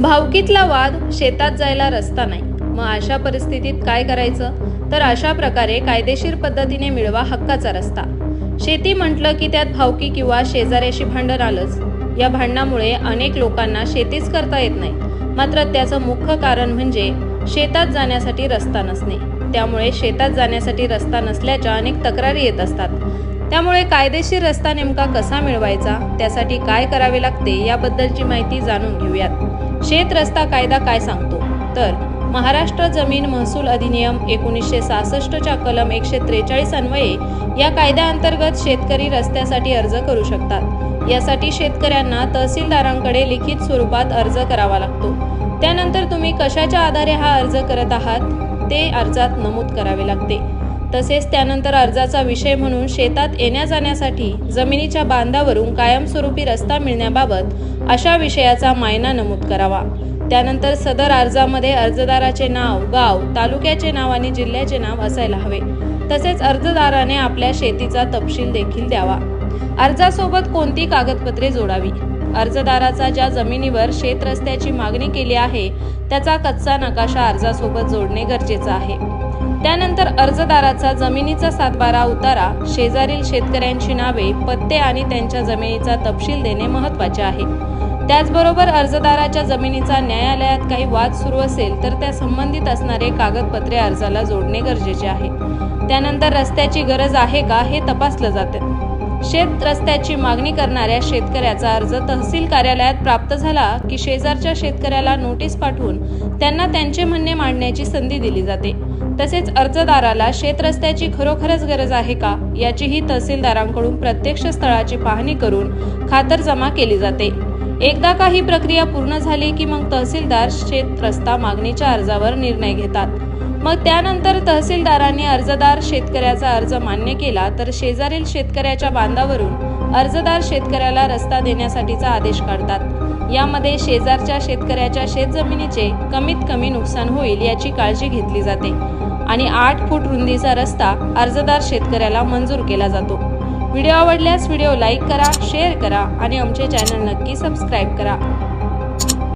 भावकीतला वाद शेतात जायला रस्ता नाही. मग अशा परिस्थितीत काय करायचं? तर अशा प्रकारे कायदेशीर पद्धतीने मिळवा हक्काचा रस्ता. शेती म्हटलं की त्यात भावकी किंवा शेजाऱ्याशी भांडण आलंच. या भांडणामुळे अनेक लोकांना शेतीच करता येत नाही. मात्र त्याचं मुख्य कारण म्हणजे शेतात जाण्यासाठी रस्ता नसणे. त्यामुळे शेतात जाण्यासाठी रस्ता नसल्याच्या अनेक तक्रारी येत असतात. त्यामुळे कायदेशीर रस्ता नेमका कसा मिळवायचा? त्यासाठी काय करावे लागते? याबद्दलची माहिती जाणून घेऊयात. शेत रस्ता कायदा काय सांगतो? तर महाराष्ट्र जमीन महसूल अधिनियम एकोणीसशे सहासष्टच्या कलम एकशे त्रेचाळीस अन्वये या कायद्याअंतर्गत शेतकरी रस्त्यासाठी अर्ज करू शकतात. यासाठी शेतकऱ्यांना तहसीलदारांकडे लिखित स्वरूपात अर्ज करावा लागतो. त्यानंतर तुम्ही कशाच्या आधारे हा अर्ज करत आहात? ते अर्जात नमूद करावे लागते. तसेच त्यानंतर अर्जाचा विषय म्हणून शेतात येण्या जाण्यासाठी जमिनीच्या बांधावरून कायमस्वरूपी रस्ता मिळण्याबाबत अशा विषयाचा मायना नमूद करावा. त्यानंतर सदर अर्जामध्ये अर्जदाराचे नाव गाव तालुक्याचे नाव आणि जिल्ह्याचे नाव असायला हवे. तसेच अर्जदाराने आपल्या शेतीचा तपशील देखील द्यावा. अर्जासोबत कोणती कागदपत्रे जोडावी? अर्जदाराचा ज्या जमिनीवर शेत रस्त्याची मागणी केली आहे त्याचा कच्चा नकाशा अर्जासोबत जोडणे गरजेचं आहे. त्यानंतर अर्जदाराचा जमिनीचा सातबारा उतारा शेजारील शेतकऱ्यांची नावे पत्ते आणि त्यांच्या जमिनीचा तपशील देणे महत्त्वाचे आहे. त्याचबरोबर अर्जदाराच्या जमिनीचा न्यायालयात काही वाद सुरू असेल तर त्या संबंधित असणारे कागदपत्रे अर्जाला जोडणे गरजेचे आहे. त्यानंतर रस्त्याची गरज आहे का हे तपासलं जातं. शेत रस्त्याची मागणी करणाऱ्या शेतकऱ्याचा अर्ज तहसील कार्यालयात प्राप्त झाला की शेजारच्या शेतकऱ्याला नोटीस पाठवून त्यांना त्यांचे म्हणणे मांडण्याची संधी दिली जाते. तसेच अर्जदाराला शेतरस्त्याची खरोखरच गरज आहे का याचीही तहसीलदारांकडून प्रत्यक्ष स्थळाची पाहणी करून खातरजमा केली जाते. एकदा का ही प्रक्रिया पूर्ण झाली की मग तहसीलदार शेत रस्ता मागणीच्या अर्जावर निर्णय घेतात. मग त्यानंतर तहसीलदारांनी अर्जदार शेतकऱ्याचा अर्ज मान्य केला तर शेजारील शेतकऱ्याच्या बांधावरून अर्जदार शेतकऱ्याला रस्ता देण्यासाठीचा आदेश काढतात. यामध्ये शेजारच्या शेतकऱ्याच्या शेतजमिनीचे कमीत कमी नुकसान होईल याची काळजी घेतली जाते आणि आठ फूट रुंदीचा रस्ता अर्जदार शेतकऱ्याला मंजूर केला जातो. व्हिडिओ आवडल्यास व्हिडिओ लाईक करा शेअर करा आणि आमचे चॅनल नक्की सबस्क्राईब करा.